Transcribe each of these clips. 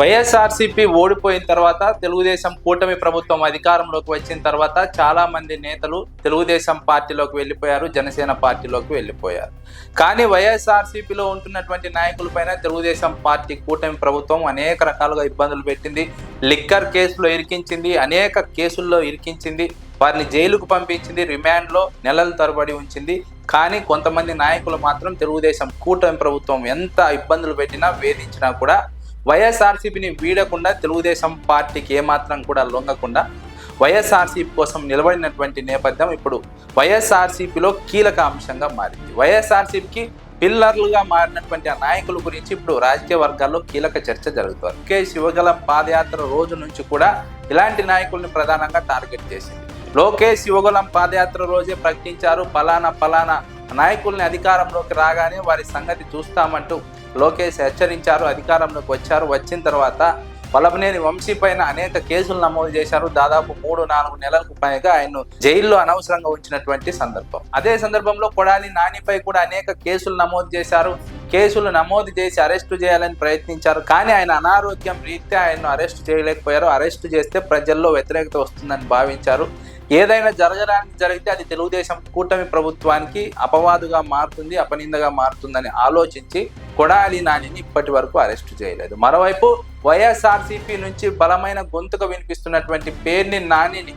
వైఎస్ఆర్సీపీ ఓడిపోయిన తర్వాత తెలుగుదేశం కూటమి ప్రభుత్వం అధికారంలోకి వచ్చిన తర్వాత చాలా మంది నేతలు తెలుగుదేశం పార్టీలోకి వెళ్ళిపోయారు జనసేన పార్టీలోకి వెళ్ళిపోయారు. కానీ వైఎస్ఆర్సీపీలో ఉంటున్నటువంటి నాయకుల పైన తెలుగుదేశం పార్టీ కూటమి ప్రభుత్వం అనేక రకాలుగా ఇబ్బందులు పెట్టింది లిక్కర్ కేసులో ఇరికించింది అనేక కేసుల్లో ఇరికించింది వారిని జైలుకు పంపించింది రిమాండ్లో నెలల తరబడి ఉంచింది. కానీ కొంతమంది నాయకులు మాత్రం తెలుగుదేశం కూటమి ప్రభుత్వం ఎంత ఇబ్బందులు పెట్టినా వేధించినా కూడా వైఎస్ఆర్సీపీని వీడకుండా తెలుగుదేశం పార్టీకి ఏమాత్రం కూడా లొంగకుండా వైఎస్ఆర్సీపీ కోసం నిలబడినటువంటి నేపథ్యం ఇప్పుడు వైఎస్ఆర్సీపీలో కీలక అంశంగా మారింది. వైఎస్ఆర్సీపీకి పిల్లర్లుగా మారినటువంటి ఆ నాయకుల గురించి ఇప్పుడు రాజకీయ వర్గాల్లో కీలక చర్చ జరుగుతుంది. కే శివగల పాదయాత్ర రోజు నుంచి కూడా ఇలాంటి నాయకుల్ని ప్రధానంగా టార్గెట్ చేసింది. లోకేష్ యువగలం పాదయాత్ర రోజే ప్రకటించారు. పలానా పలానా నాయకుల్ని అధికారంలోకి రాగానే వారి సంగతి చూస్తామంటూ లోకేష్ హెచ్చరించారు అధికారంలోకి వచ్చారు. వచ్చిన తర్వాత వలభనేని వంశీ పైన అనేక కేసులు నమోదు చేశారు. దాదాపు మూడు నాలుగు నెలలకు పైగా ఆయన్ను జైల్లో అనవసరంగా ఉంచినటువంటి సందర్భం. అదే సందర్భంలో కొడాలి నానిపై కూడా అనేక కేసులు నమోదు చేశారు. కేసులు నమోదు చేసి అరెస్టు చేయాలని ప్రయత్నించారు. కానీ ఆయన అనారోగ్యం రీత్యా ఆయన్ను అరెస్ట్ చేయలేకపోయారు. అరెస్ట్ చేస్తే ప్రజల్లో వ్యతిరేకత వస్తుందని భావించారు. ఏదైనా జరగడానికి జరిగితే అది తెలుగుదేశం కూటమి ప్రభుత్వానికి అపవాదుగా మారుతుంది అపనిందగా మారుతుందని ఆలోచించి కొడాలి నానిని ఇప్పటి వరకు అరెస్టు చేయలేదు. మరోవైపు వైఎస్ఆర్సీపీ నుంచి బలమైన గొంతుకు వినిపిస్తున్నటువంటి పేర్ని నానిని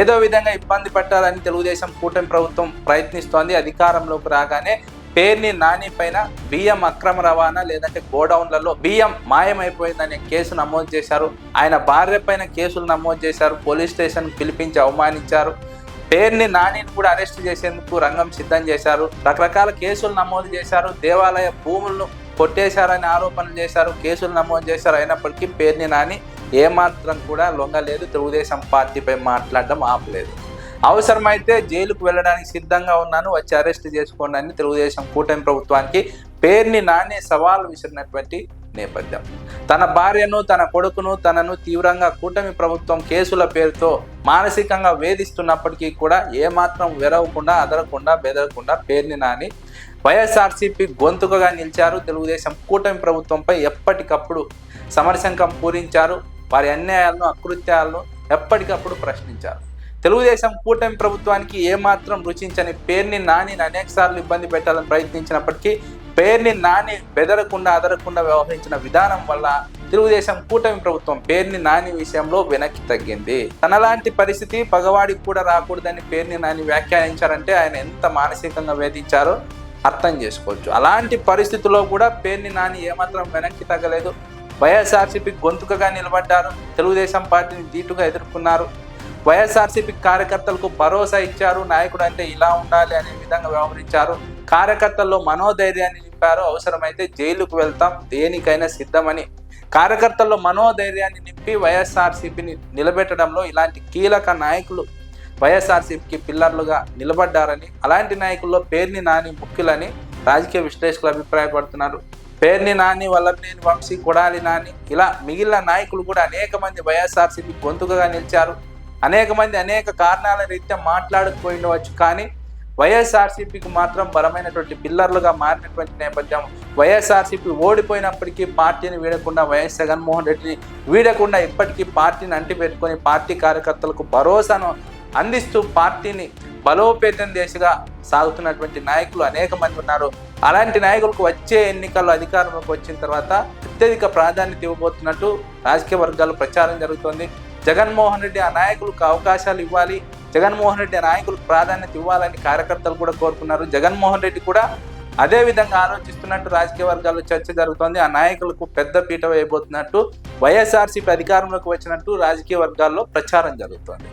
ఏదో విధంగా ఇబ్బంది పెట్టాలని తెలుగుదేశం కూటమి ప్రభుత్వం ప్రయత్నిస్తోంది. అధికారంలోకి రాగానే పేర్ని నాని పైన బియ్యం అక్రమ రవాణా లేదంటే గోడౌన్లలో బియ్యం మాయమైపోయిందనే కేసు నమోదు చేశారు. ఆయన భార్య పైన కేసులు నమోదు చేశారు. పోలీస్ స్టేషన్ పిలిపించి అవమానించారు. పేర్ని నానిని కూడా అరెస్ట్ చేసేందుకు రంగం సిద్ధం చేశారు. రకరకాల కేసులు నమోదు చేశారు. దేవాలయ భూములను కొట్టేశారని ఆరోపణలు చేశారు. కేసులు నమోదు చేశారు. అయినప్పటికీ పేర్ని నాని ఏమాత్రం కూడా లొంగలేదు. తెలుగుదేశం పార్టీపై మాట్లాడడం ఆపలేదు. అవసరమైతే జైలుకు వెళ్ళడానికి సిద్ధంగా ఉన్నాను. వచ్చి అరెస్ట్ చేసుకోండి అని తెలుగుదేశం కూటమి ప్రభుత్వానికి పేర్ని నానే సవాల్ విసిరినటువంటి నేపథ్యం. తన భార్యను తన కొడుకును తనను తీవ్రంగా కూటమి ప్రభుత్వం కేసుల పేరుతో మానసికంగా వేధిస్తున్నప్పటికీ కూడా ఏమాత్రం వెరవకుండా అదరకుండా బెదరకుండా పేర్ని నాని వైఎస్ఆర్సీపీ గొంతుకగా నిలిచారు. తెలుగుదేశం కూటమి ప్రభుత్వంపై ఎప్పటికప్పుడు సమరశంకం పూరించారు. వారి అన్యాయాలను అకృత్యాలను ఎప్పటికప్పుడు ప్రశ్నించారు. తెలుగుదేశం కూటమి ప్రభుత్వానికి ఏమాత్రం రుచించని పేర్ని నానిని అనేకసార్లు ఇబ్బంది పెట్టాలని ప్రయత్నించినప్పటికీ పేర్ని నాని బెదరకుండా అదరకుండా వ్యవహరించిన విధానం వల్ల తెలుగుదేశం కూటమి ప్రభుత్వం పేర్ని నాని విషయంలో వెనక్కి తగ్గింది. తనలాంటి పరిస్థితి పగవాడికి కూడా రాకూడదని పేర్ని నాని వ్యాఖ్యానించారంటే ఆయన ఎంత మానసికంగా వేధించారో అర్థం చేసుకోవచ్చు. అలాంటి పరిస్థితుల్లో కూడా పేర్ని నాని ఏమాత్రం వెనక్కి తగ్గలేదు. వైఎస్ఆర్సీపీ గొంతుకగా నిలబడ్డారు. తెలుగుదేశం పార్టీని ధీటుగా ఎదుర్కొన్నారు. వైఎస్ఆర్సీపీ కార్యకర్తలకు భరోసా ఇచ్చారు. నాయకుడు అంటే ఇలా ఉండాలి అనే విధంగా వ్యవహరించారు. కార్యకర్తల్లో మనోధైర్యాన్ని నింపారు. అవసరమైతే జైలుకు వెళ్తాం. దేనికైనా సిద్ధమని. కార్యకర్తల్లో మనోధైర్యాన్ని నింపి వైఎస్ఆర్సీపీని నిలబెట్టడంలో ఇలాంటి కీలక నాయకులు వైఎస్ఆర్సీపీకి పిల్లర్లుగా నిలబడ్డారని అలాంటి నాయకుల్లో పేర్ని నాని ముఖ్యులని రాజకీయ విశ్లేషకులు అభిప్రాయపడుతున్నారు. పేర్ని నాని వల్లభనేని వంశీ కొడాలి నాని ఇలా మిగిలిన నాయకులు కూడా అనేక మంది వైఎస్ఆర్సీపీ గొంతుకగా నిలిచారు. అనేక మంది అనేక కారణాల రీత్యా మాట్లాడకపోయిండవచ్చు కానీ వైఎస్ఆర్సీపీకి మాత్రం బలమైనటువంటి పిల్లర్లుగా మారినటువంటి నేపథ్యం వైఎస్ఆర్సీపీ ఓడిపోయినప్పటికీ పార్టీని వీడకుండా వైఎస్ జగన్మోహన్ రెడ్డిని వీడకుండా ఇప్పటికీ పార్టీని అంటిపెట్టుకొని పార్టీ కార్యకర్తలకు భరోసాను అందిస్తూ పార్టీని బలోపేతం దిశగా సాగుతున్నటువంటి నాయకులు అనేక మంది ఉన్నారు. అలాంటి నాయకులకు వచ్చే ఎన్నికల్లో అధికారంలోకి వచ్చిన తర్వాత అత్యధిక ప్రాధాన్యత ఇవ్వబోతున్నట్టు రాజకీయ వర్గాలు ప్రచారం జరుగుతోంది. జగన్మోహన్ రెడ్డి ఆ నాయకులకు అవకాశాలు ఇవ్వాలి జగన్మోహన్ రెడ్డి ఆ నాయకులకు ప్రాధాన్యత ఇవ్వాలని కార్యకర్తలు కూడా కోరుకున్నారు. జగన్మోహన్ రెడ్డి కూడా అదే విధంగా ఆలోచిస్తున్నట్టు రాజకీయ వర్గాల్లో చర్చ జరుగుతోంది. ఆ నాయకులకు పెద్ద పీట వేయబోతున్నట్టు వైఎస్ఆర్సీపీ అధికారంలోకి వచ్చినట్టు రాజకీయ వర్గాల్లో ప్రచారం జరుగుతోంది.